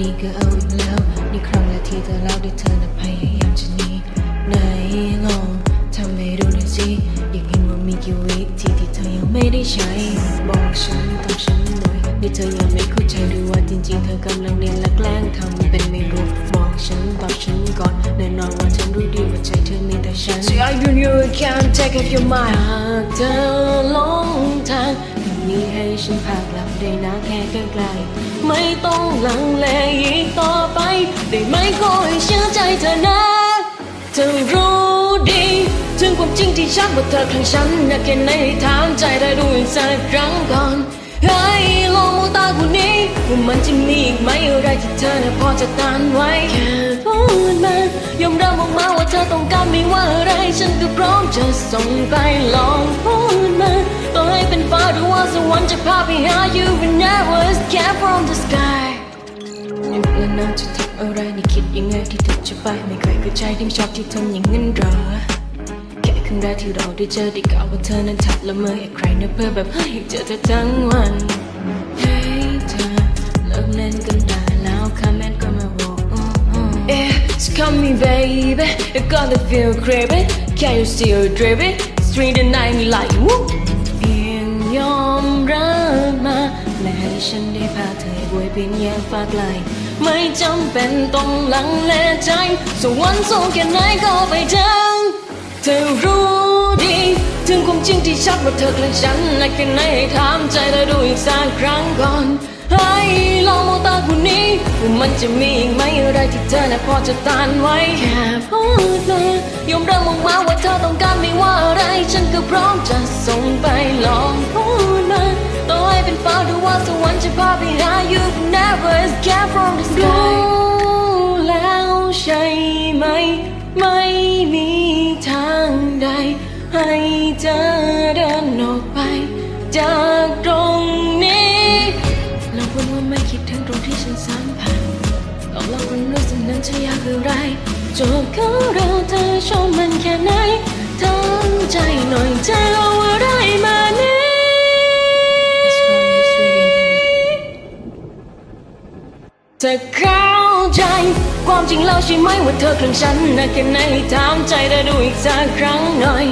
นี่ก็เอาอีกแล้วนี่ครั้งแรกที่เธอเล่าด้เธอน่ะพยายามจะหนีไหนงงทำให้ดูหน่อยสิอยากเห็นว่ามีกี่วิธีที่เธอยังไม่ได้ใช้ บอกฉันตอบฉันหน่อยนี่เธอยังไม่เข้าใจหรือว่าจริงๆ เธอกำลังเรียนและแกล้งทำเป็นไม่รู้บอกฉันตอบฉันก่อนแน่นอนว่าฉันรู้ดีว่าใจเธอมีแต่ฉัน See how you knew you can't take off your mind หากเธอหลงทาง ไม่ให้ฉันพากลับได้นะแค่ใกล้ๆไม่ต้องลังเลอีกต่อไป ได้ไหมขอให้เชื่อใจเธอนะ เธอรู้ดี ถึงความจริงที่ชัดว่าเธอคลั่งฉันนะแค่ไหนให้ถามใจเธอดูอีกสักครั้งก่อนให้ลองมองตาคนนี้ว่ามันจะมีอีกไหมอะไรที่เธอน่ะพอจะต้านไว้แค่พูดมายอมรับออกมาว่าเธอต้องการไม่ว่าอะไรฉันก็พร้อมจะส่งไปลองพูดมาต่อให้เป็น ฟ้าหรือว่าสวรรค์จะพาไปหา you when I was cat from the sky หยุดแล้วนะจะทำอะไรนี่คิดยังไงที่เธอจะไปไม่เคยเข้าใจที่ชอบที่ทำอย่างนั้นหรอแค่ครั้งแรกที่เราได้เจอได้กล่าวว่าเธอนั้นทัดละเมอให้ใครนะเพื่อแบบเฮ้ยเจอเธอทั้งวันเฮ้ยเธอเลิกเล่นกันได้แล้วคอมเมนต์ก็มาบอกอืมอืม Yeah, it's coming baby You gotta feel crazy Can you still drive it Street the night me like whoop เพียงยอม รับมา และให้ฉันได้พาเธอให้บวยเป็นแยงฟ้าไกล ไม่จำเป็นต้องลังเลใจ สวรรค์สูงแค่ไหนก็ไปถึงเธอรู้ดี ถึงความจริงที่ชัดว่าเธอคลั่งฉันนะแค่ไหนให้ถามใจเธอดูอีกสักครั้งก่อน ให้ลองมองตาคนนี้ว่ามันจะมีอีกไหมอะไรที่เธอน่ะพอจะต้านไว้แค่พูดมายอมรับออกมาว่าเธอต้องการไม่ว่าอะไร ฉันก็พร้อมจะส่งไปลอง สวรรค์จะพาไปหา you never escape from the sky รู้แล้วใช่ไหม ไม่มีทางใด ให้เธอเดินออกไป จากตรงนี้ลองพูดว่าไม่คิดถึงตรงที่ฉันสัมผัสก็ลองคนรู้สึกนั้นจะยากอไรจบเขาเราเธอชอบมันแค่ไหนทั้งใจหน่อยเธอเอาอะไรมา เธอเข้าใจ ความจริงแล้วใช่ไหมว่าเธอคลั่งฉันนะแค่ไหนถามใจเธอดูอีกสักครั้งหน่อย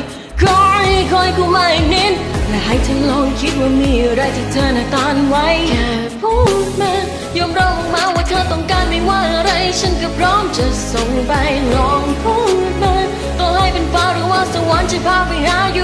คอยคอยเข้ามาอีกนิดและให้เธอลองคิดว่ามีอะไรที่เธอน่ะตานไว้แค่พูดมายอมรับมาว่าเธอต้องการไม่ว่าอะไร ฉันก็พร้อมจะส่งไปลองพูดมาต่อให้เป็นฟ้าหรือว่าสวรรค์จะพาไปหา you